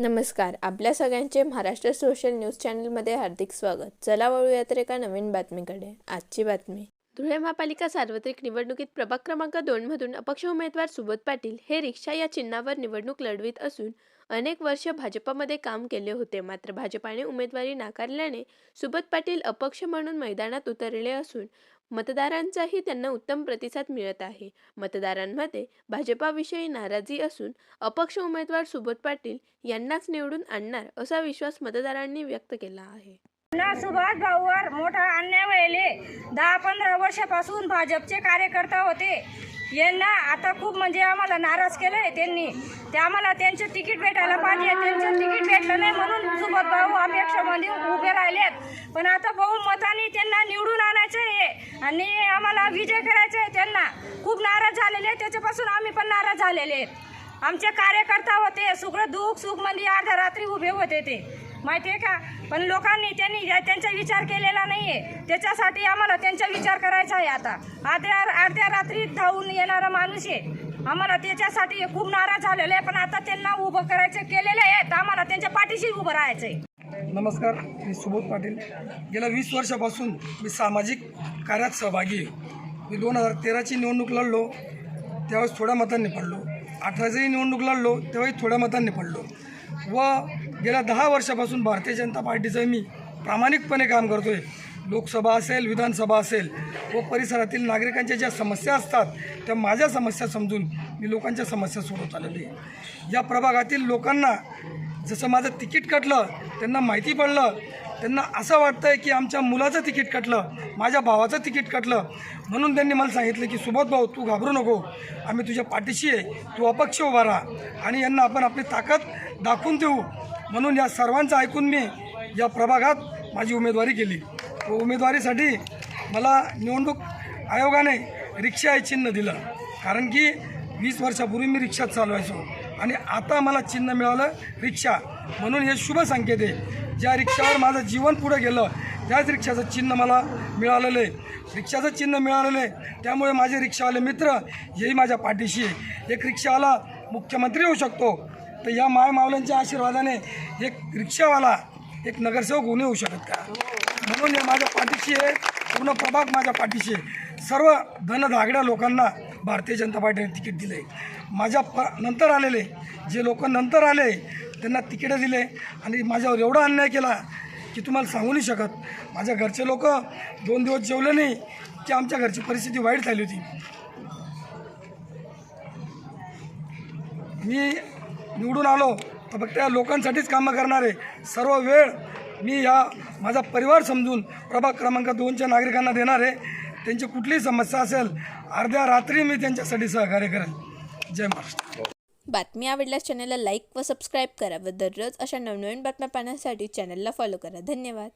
नमस्कार आपल्या सगळ्यांचे महाराष्ट्र सोशल न्यूज चॅनलमध्ये हार्दिक स्वागत. चला वळूया तर एका नवीन बातमीकडे. आजची बातमी. धुळे महापालिका सार्वत्रिक निवडणुकीत प्रभाग क्रमांक दोनमधून अपक्ष उमेदवार सुबोध पाटील हे रिक्षा या चिन्हावर निवडणूक लढवीत असून अनेक वर्ष भाजपमध्ये काम केले होते. मात्र भाजपाने उमेदवारी नाकारल्याने सुबोध पाटील अपक्ष म्हणून मैदानात उतरले असून मतदारांचाही त्यांना उत्तम प्रतिसाद मिळत आहे. मतदारांमध्ये भाजपाविषयी नाराजी असून अपक्ष उमेदवार सुबोध पाटील यांनाच निवडून आणणार असा विश्वास मतदारांनी व्यक्त केला आहे. सुभाष भाऊवर मोठा अन्याय व्हायले. दहा पंधरा वर्षापासून भाजपचे कार्यकर्ता होते. यांना आता खूप म्हणजे आम्हाला नाराज केलंय त्यांनी. ते आम्हाला त्यांचे तिकीट भेटायला पाहिजे त्यांचं तिकीट भेटलं नाही म्हणून सुभाष भाऊ अपेक्षामध्ये उभे राहिलेत. पण आता बहुमताने त्यांना निवडून आणायचं आहे आणि आम्हाला विजय करायचा आहे त्यांना. खूप नाराज झालेले आहेत त्याच्यापासून आम्ही पण नाराज झालेले आहेत. आमचे कार्यकर्ता होते सगळं दुःख सुख म्हणजे अर्ध्या रात्री उभे होते ते. माहिती आहे का? पण लोकांनी त्यांनी त्यांचा विचार केलेला नाही आहे त्याच्यासाठी आम्हाला त्यांचा विचार करायचा आहे आता. अर्ध्या अर्ध्या रात्री धावून येणारा माणूस आहे. आम्हाला त्याच्यासाठी खूप नाराज झालेलं आहे पण आता त्यांना उभं करायचं केलेलं आहे. तर आम्हाला त्यांच्या पाठीशी उभं राहायचं आहे नमस्कार मी सुबोध पाटील. गेल्या वीस वर्षापासून मी सामाजिक कार्यात सहभागी आहे. मी दोन हजार तेराची निवडणूक लढलो त्यावेळेस थोड्या मतांनी पडलो. अठराचीही निवडणूक लढलो तेव्हाही थोड्या मतांनी पडलो. व गेल्या दहा वर्षापासून भारतीय जनता पार्टीचं मी प्रामाणिकपणे काम करतो आहे लोकसभा असेल विधानसभा असेल व परिसरातील नागरिकांच्या ज्या समस्या असतात त्या माझ्या समस्या समजून मी लोकांच्या समस्या सोडवत आलेली आहे. या प्रभागातील लोकांना जसं माझं तिकीट कटलं त्यांना माहिती पडलं त्यांना असं वाटतं आहे की आमच्या मुलाचं तिकीट कटलं माझ्या भावाचं तिकीट कटलं म्हणून त्यांनी मला सांगितलं की सुबोध भाऊ तू घाबरू नको. आम्ही तुझ्या पाठीशी आहे. तू अपक्ष उभा राहा आणि यांना आपण आपली ताकद दाखवून देऊ. म्हणून या सर्वांचं ऐकून मी या प्रभागात माझी उमेदवारी केली. व उमेदवारीसाठी मला निवडणूक आयोगाने रिक्षा हे चिन्ह दिलं. कारण की वीस वर्षापूर्वी मी रिक्षात चालवायचो. आणि आता मला चिन्ह मिळालं रिक्षा. म्हणून हे शुभ संकेत आहे. ज्या रिक्षावर माझं जीवन पुढं गेलं त्याच रिक्षाचं चिन्ह मला मिळालेलं आहे. रिक्षाचं चिन्ह मिळालेलं आहे. त्यामुळे माझे रिक्षावाले मित्र हेही माझ्या पाठीशी एक रिक्षावाला मुख्यमंत्री होऊ शकतो. तर या माय मावल्यांच्या आशीर्वादाने एक रिक्षावाला एक नगरसेवक होऊन येऊ होऊ शकत का? म्हणून हे माझ्या पाठीशी आहे पूर्ण प्रभाग माझ्या पाठीशी आहे. सर्व धनधागड्या लोकांना भारतीय जनता पार्टीने तिकीट दिले माझ्या प नंतर आलेले जे लोक नंतर आले त्यांना तिकीटं दिले आणि माझ्यावर एवढा अन्याय केला की तुम्हाला सांगू नाही शकत. माझ्या घरचे लोक दोन दिवस जेवले नाही की आमच्या घरची परिस्थिती वाईट झाली होती. मी निवडून आलो. तर फक्त या लोकांसाठीच कामं करणार आहे. सर्व वेळ मी या माझा परिवार समजून प्रभाग क्रमांक दोनच्या नागरिकांना देणार आहे. त्यांची कुठलीही समस्या असेल अर्ध्या रात्री मी त्यांच्यासाठी सहकार्य करेन. जय महाराष्ट्र. बातमी आवडल्यास चॅनलला लाईक व सबस्क्राईब करा व दररोज अशा नवनवीन बातम्या पाहण्यासाठी चॅनलला फॉलो करा. धन्यवाद.